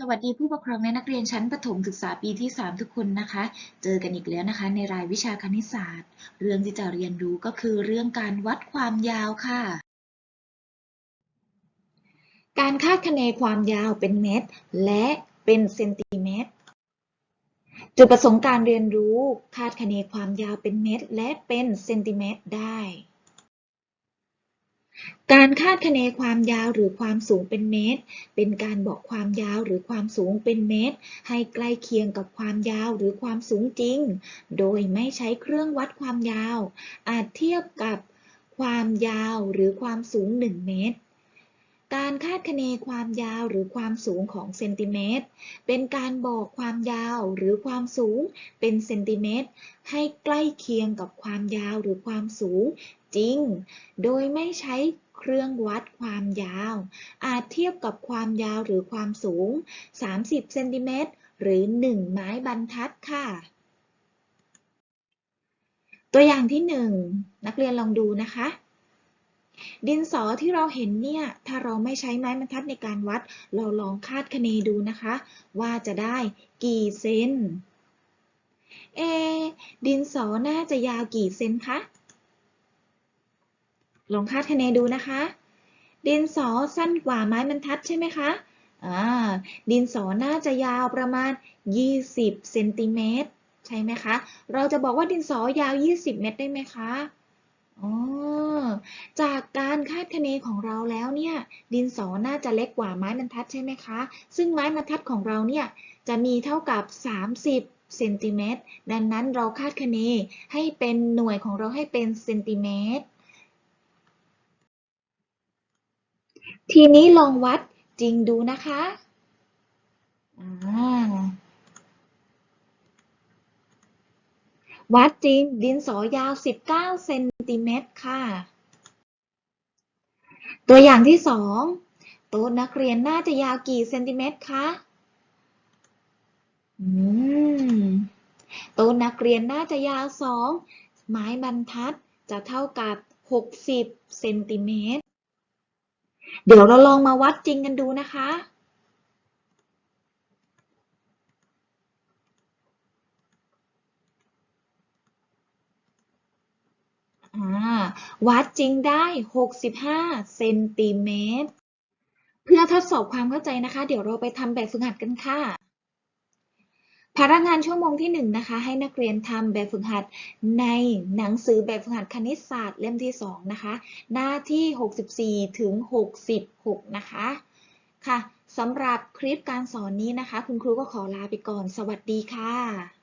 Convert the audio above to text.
สวัสดีผู้ปกครองและนักเรียนชั้นประถมศึกษาปีที่ 3 ทุกคนนะคะ เจอกันอีกแล้วนะคะ ในรายวิชาคณิตศาสตร์ เรื่องที่จะเรียนรู้ก็คือเรื่องการวัดความยาวค่ะ การคาดคะเนความยาวเป็นเมตร และเป็นเซนติเมตร จุดประสงค์การเรียนรู้คาดคะเนความยาวเป็นเมตร และเป็นเซนติเมตรได้ การคาดคะเนความยาวหรือความสูงเป็นเมตร เป็นการบอกความยาวหรือความสูงเป็นเมตร ให้ใกล้เคียงกับความยาวหรือความสูงจริง โดยไม่ใช้เครื่องวัดความยาว อาจเทียบกับความยาวหรือความสูง 1 เมตร การคาดคะเนความยาวหรือความสูงของเซนติเมตร เป็นการบอกความยาวหรือความสูงเป็นเซนติเมตร ให้ใกล้เคียงกับความยาวหรือความสูง จริง โดยไม่ใช้เครื่องวัดความยาว อาจเทียบกับความยาวหรือความสูง 30เซนติเมตรหรือ 1 ไม้บรรทัดค่ะ ตัวอย่างที่ 1 นักเรียนลองดูนะคะ ดินสอที่เราเห็นเนี่ย ถ้าเราไม่ใช้ไม้บรรทัดในการวัด เราลองคาดคะเนดูนะคะ ว่าจะได้กี่เซน เอ ดินสอน่าจะยาวกี่เซนคะ ลองคาดคะเนดูนะคะ ดินสอสั้นกว่าไม้บรรทัดใช่ไหมคะอ่าดินสอน่าจะยาวประมาณ 20เซนติเมตรใช่ไหมคะ เราจะบอกว่าดินสอยาว 20 เมตรได้ไหมคะอ๋อจากการคาดคะเนของเราแล้วเนี่ย ดินสอน่าจะเล็กกว่าไม้บรรทัดใช่ไหมคะ ซึ่งไม้บรรทัดของเราเนี่ยจะมีเท่ากับ 30เซนติเมตร ดังนั้นเราคาดคะเนให้เป็นหน่วยของเราให้เป็นเซนติเมตร ทีนี้ลองวัดจริงดูนะคะอ่าวัดจริงดินสอยาว 19 เซนติเมตรค่ะ ตัวอย่างที่ 2 โต๊ะนักเรียนน่าจะยาวกี่เซนติเมตรคะอืมโต๊ะนักเรียนน่าจะยาว 2 ไม้บรรทัดจะเท่ากับ 60 เซนติเมตร เดี๋ยวเราลองมาวัดจริงกันดูนะคะอ่าวัดจริงได้ 65 เซนติเมตร เพื่อทดสอบความเข้าใจนะคะ เดี๋ยวเราไปทำแบบฝึกหัดกันค่ะ ภาระงานชั่วโมงที่1นะคะให้นักเรียนทำแบบฝึกหัดในหนังสือแบบฝึกหัดคณิตศาสตร์เล่มที่2นะคะหน้าที่ 64 ถึง 66 นะคะค่ะสำหรับคลิปการสอนนี้นะคะ คุณครูก็ขอลาไปก่อน สวัสดีค่ะ